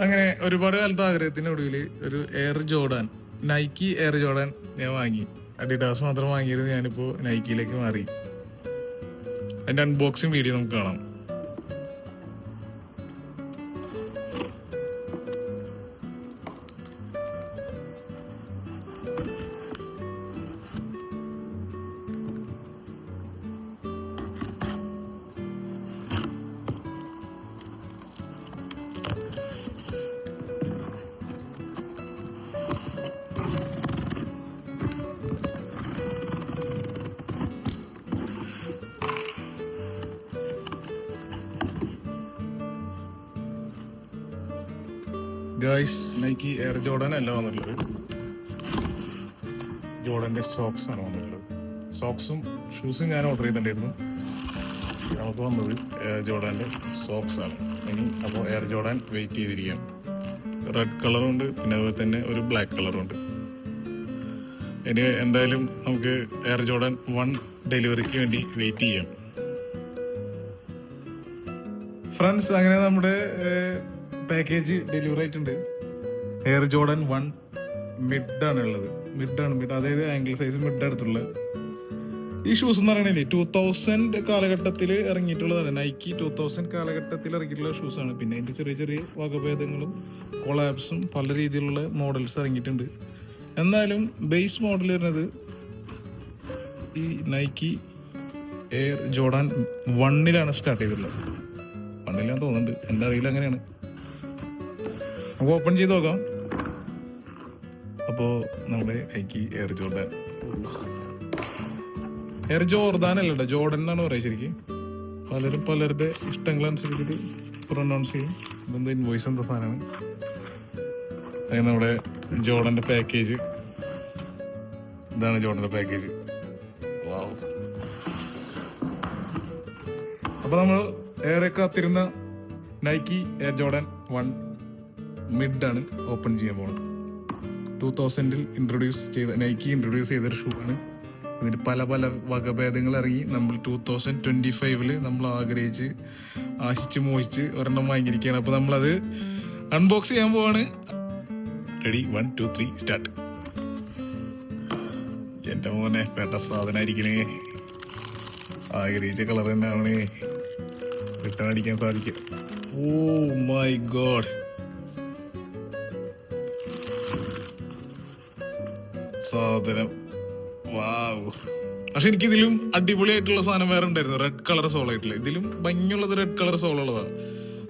അങ്ങനെ ഒരുപാട് കാലത്തെ ആഗ്രഹത്തിനൊടുവിൽ ഒരു Air Jordan Nike Air Jordan ഞാൻ വാങ്ങി. അഡിഡാസ് മാത്രം വാങ്ങിയത് ഞാനിപ്പോ നൈക്കിയിലേക്ക് മാറി. അതിന്റെ അൺബോക്സിംഗ് വീഡിയോ നമുക്ക് കാണാം. ഗായ്സ് നൈക്കി എയർ ജോർഡൻ അല്ല വന്നിട്ടുള്ളത്. ജോർഡന്റെ സോക്സ് ആണ് വന്നിട്ടുള്ളത്. സോക്സും ഷൂസും ഞാൻ ഓർഡർ ചെയ്തിട്ടുണ്ടായിരുന്നു. നമുക്ക് വന്നത് എയർ ജോർഡാന്റെ സോക്സ് ആണ്. ഇനി അപ്പോൾ എയർ ജോർഡാൻ വെയിറ്റ് ചെയ്തിരിക്കുകയാണ്. റെഡ് കളറുണ്ട് പിന്നെ അതുപോലെ തന്നെ ഒരു ബ്ലാക്ക് കളറുണ്ട് ഇനി എന്തായാലും നമുക്ക് എയർ ജോർഡൻ വൺ ഡെലിവറിക്ക് വേണ്ടി വെയിറ്റ് ചെയ്യാം ഫ്രണ്ട്സ് അങ്ങനെ നമ്മുടെ പാക്കേജ് ഡെലിവറി ആയിട്ടുണ്ട്. എയർ ജോർഡൻ വൺ മിഡ് ആണ് ഉള്ളത്. മിഡ് ആണ് മിഡ് അതായത് ആംഗിൾ സൈസ് മിഡ് എടുത്തുള്ളത് ഈ ഷൂസ് എന്ന് പറയണില്ലേ ടൂ തൗസൻഡ് കാലഘട്ടത്തിൽ ഇറങ്ങിയിട്ടുള്ളതാണ്. നൈക്കി ടൂ തൗസൻഡ് കാലഘട്ടത്തിൽ ഇറങ്ങിയിട്ടുള്ള ഷൂസ് ആണ്. പിന്നെ അതിന്റെ ചെറിയ ചെറിയ വകഭേദങ്ങളും കൊളാബ്സും പല രീതിയിലുള്ള മോഡൽസ് ഇറങ്ങിയിട്ടുണ്ട്. എന്നാലും ബേസ് മോഡൽ വരുന്നത് ഈ നൈക്കി എയർ ജോർഡാൻ വണ്ണിലാണ് സ്റ്റാർട്ട് ചെയ്തിട്ടുള്ളത്. വണ്ണിലാന്ന് തോന്നുന്നുണ്ട്. എന്താ അറിയില്ല അങ്ങനെയാണ്. നമുക്ക് ഓപ്പൺ ചെയ്ത് നോക്കാം. അപ്പോൾ നമ്മുടെ Nike Air Jordan Air Jordan അല്ല ജോർഡൻ എന്നാണ് പറയുക ശരിക്കും. പലരും പലരുടെ ഇഷ്ടങ്ങൾ അനുസരിച്ചിട്ട് പ്രൊനൗൺസ് ചെയ്യും. ഇതെന്താ ഇൻവോയ്സ് എന്താ സാധനമാണ്. അതായത് നമ്മുടെ ജോർഡന്റെ പാക്കേജ് ഇതാണ് ജോർഡന്റെ പാക്കേജ് വാവ് അപ്പൊ നമ്മൾ ഏറെ കാത്തിരുന്ന Nike Air Jordan one mid ആണ് ഓപ്പൺ ചെയ്യാൻ പോകുന്നത് ടൂ തൗസൻഡിൽ ഇൻട്രൊഡ്യൂസ് ചെയ്ത നൈക്കി ഇൻട്രൊഡ്യൂസ് ചെയ്തൊരു ഷൂ ആണ്. ഇതിന് പല പല വകഭേദങ്ങൾ ഇറങ്ങി. നമ്മൾ ടൂ തൗസൻഡ് ട്വന്റി ഫൈവിൽ നമ്മൾ ആഗ്രഹിച്ച് ആശിച്ച് മോഹിച്ച് ഒരെണ്ണം വാങ്ങിയിരിക്കുകയാണ്. അപ്പോൾ നമ്മളത് അൺബോക്സ് ചെയ്യാൻ പോവാണ്. Ready one two three start എന്റെ മോനെ പേട്ട സാധനമായിരിക്കണേ ആഗ്രഹിച്ച കളർ തന്നെ ആവണേ റിട്ടേൺ അടിക്കാൻ സാധിക്കും. ഓ മൈ ഗോഡ് സാധനം. വാവ്. പക്ഷെ എനിക്ക് ഇതിലും അടിപൊളിയായിട്ടുള്ള സാധനം വേറെ ഉണ്ടായിരുന്നു. റെഡ് കളർ സോൾ ആയിട്ടുള്ള. ഇതിലും ഭംഗിയുള്ളത് റെഡ് കളർ സോൾ ഉള്ളതാണ്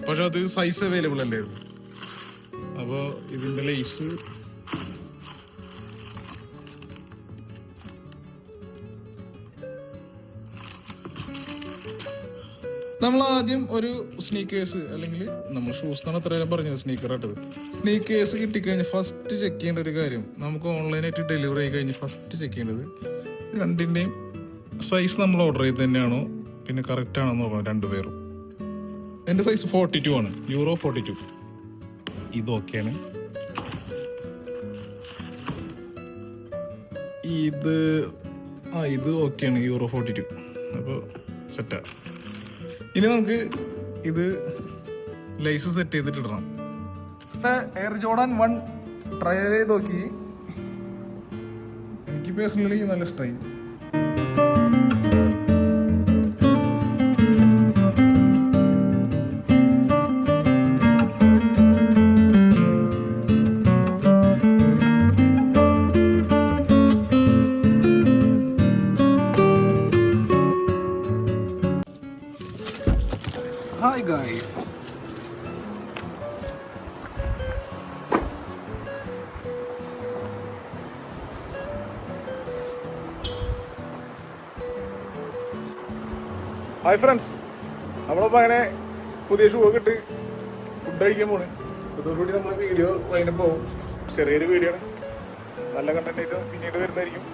പക്ഷെ അത് സൈസ് അവൈലബിൾ അല്ലായിരുന്നു. അപ്പോൾ ഇതിന്റെ ലേസ് നമ്മൾ ആദ്യം ഒരു സ്നീക്കേഴ്സ് അല്ലെങ്കിൽ നമ്മൾ ഷൂസ് എന്നാണ് അത്ര നേരം പറഞ്ഞത് സ്നീക്കർ ആട്ടത്. സ്നീക്കേഴ്സ് കിട്ടിക്കഴിഞ്ഞ് ഫസ്റ്റ് ചെക്ക് ചെയ്യേണ്ട ഒരു കാര്യം നമുക്ക് ഓൺലൈനായിട്ട് ഡെലിവറി ആയി കഴിഞ്ഞ് ഫസ്റ്റ് ചെക്ക് ചെയ്യേണ്ടത് രണ്ടിന്റെയും സൈസ് നമ്മൾ ഓർഡർ ചെയ്ത് തന്നെയാണോ പിന്നെ കറക്റ്റ് ആണോ എന്ന് നോക്കണം രണ്ടുപേരും എന്റെ സൈസ് ഫോർട്ടി ടു ആണ് യൂറോ ഫോർട്ടി ടു ഇത് ഓക്കെയാണ് ഇത് ആ ഇത് ഓക്കെയാണ് യൂറോ ഫോർട്ടി ടു അപ്പോൾ സെറ്റാ ഇനി നമുക്ക് ഇത് ലൈസ് സെറ്റ് ചെയ്തിട്ട് ഇടണം എയർ ജോർഡൻ വൺ ട്രൈ ചെയ്ത് നോക്കി. എനിക്ക് പേഴ്സണലി നല്ല ഇഷ്ടമായി ഹായ് ഫ്രണ്ട്സ് നമ്മളിപ്പോൾ അങ്ങനെ പുതിയ ഷൂ ഒക്കെ ഇട്ട് ഫുഡ് കഴിക്കാൻ പോണ്. ഇതോടുകൂടി നമ്മൾ വീഡിയോ പോകും ചെറിയൊരു വീഡിയോ ആണ്. നല്ല കണ്ടന്റ് ആയിട്ട് പിന്നീട് വരുന്നതായിരിക്കും.